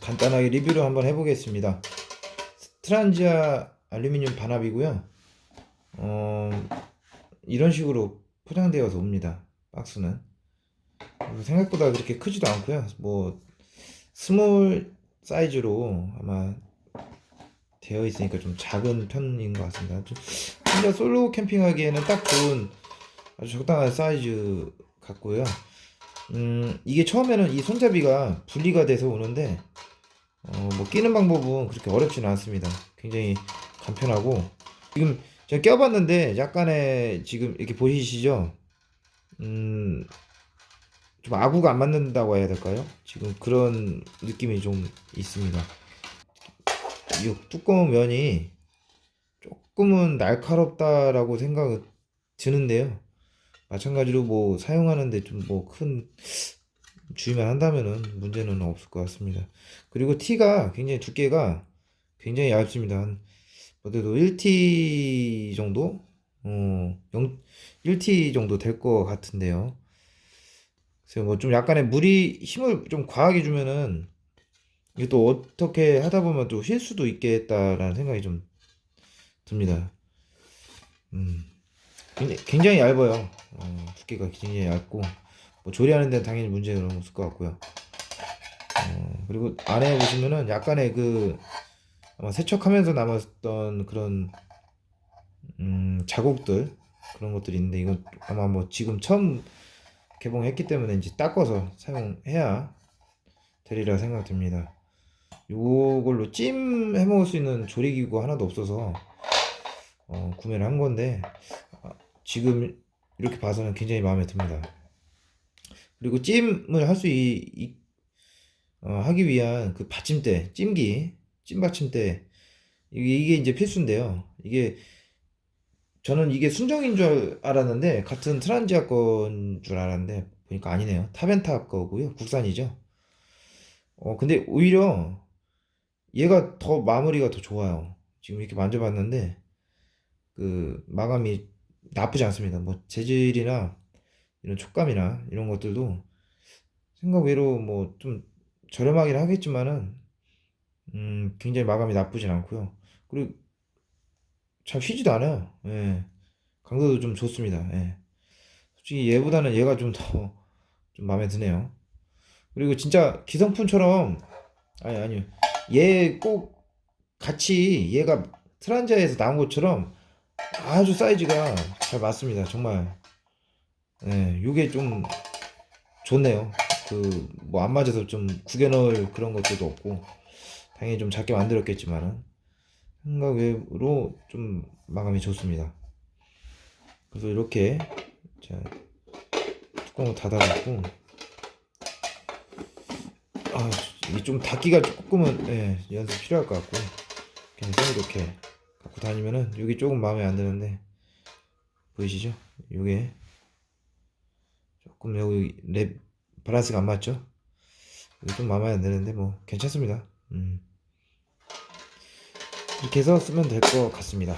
간단하게 리뷰를 한번 해보겠습니다. 트란지아 알루미늄 반합이고요. 어, 이런 식으로 포장되어서 옵니다. 박스는. 생각보다 그렇게 크지도 않고요. 뭐 스몰 사이즈로 아마 되어 있으니까 좀 작은 편인 것 같습니다. 좀 혼자 솔로 캠핑하기에는 딱 좋은 아주 적당한 사이즈 같고요. 음, 이게 처음에는 이 손잡이가 분리가 돼서 오는데 어, 뭐 끼는 방법은 그렇게 어렵지는 않습니다. 굉장히 간편하고 지금 제가 껴봤는데 약간의 지금 이렇게 보이시죠? 음, 좀 아구가 안 맞는다고 해야 될까요? 지금 그런 느낌이 좀 있습니다. 이 뚜껑 면이 조금은 날카롭다라고 생각이 드는데요. 마찬가지로 뭐 사용하는데 좀 뭐 큰 주의만 한다면은 문제는 없을 것 같습니다. 그리고 티가 굉장히 두께가 굉장히 얇습니다. 한 어때도 1T 정도? 어, 0, 1T 정도 될 것 같은데요. 그래서 뭐 좀 약간의 무리 힘을 좀 과하게 주면은 이게 또 어떻게 하다 보면 또휠 수도 있겠다라는 생각이 좀 듭니다. 음, 굉장히, 굉장히 얇아요. 어, 두께가 굉장히 얇고 뭐 조리하는 데는 당연히 문제는 없을 것 같고요. 어, 그리고 안에 보시면은 약간의 그 아마 세척하면서 남았던 그런 음, 자국들 그런 것들이 있는데 이건 아마 뭐 지금 처음 개봉했기 때문에 이제 닦아서 사용해야 되리라 생각됩니다. 요걸로 찜 해먹을 수 있는 조리기구 하나도 없어서 어, 구매를 한 건데 아, 지금 이렇게 봐서는 굉장히 마음에 듭니다. 그리고 찜을 할 수 어, 하기 위한 그 받침대, 찜기, 찜 받침대 이게, 이게 이제 필수인데요. 이게 저는 이게 순정인 줄 알았는데 같은 트란지아 건 줄 알았는데 보니까 아니네요. 타벤타 거고요. 국산이죠. 어 근데 오히려 얘가 더 마무리가 더 좋아요. 지금 이렇게 만져봤는데 그 마감이 나쁘지 않습니다. 뭐 재질이나 이런 촉감이나 이런 것들도 생각 외로 뭐 좀 저렴하긴 하겠지만은 음 굉장히 마감이 나쁘진 않고요. 그리고 잘 휘지도 않아요. 예. 강도도 좀 좋습니다. 예. 솔직히 얘보다는 얘가 좀 더좀 마음에 드네요. 그리고 진짜 기성품처럼 아니 아니요. 얘 꼭 같이 얘가 트란자에서 나온 것처럼 아주 사이즈가 잘 맞습니다. 정말. 예, 요게 좀 좋네요. 그 뭐 안 맞아서 좀 구겨 넣을 그런 것들도 없고 당연히 좀 작게 만들었겠지만은 생각 외로 좀 마감이 좋습니다. 그래서 이렇게 자 뚜껑을 닫아놓고 아 이게 좀 닫기가 조금은 예, 연습 필요할 것 같고 그냥 좀 이렇게 갖고 다니면은 여기 조금 마음에 안 드는데 보이시죠? 요게 조금 여기 랩 밸런스가 안 맞죠? 이게 좀 마음에 안 드는데 뭐 괜찮습니다. 음. 이렇게 해서 쓰면 될 것 같습니다.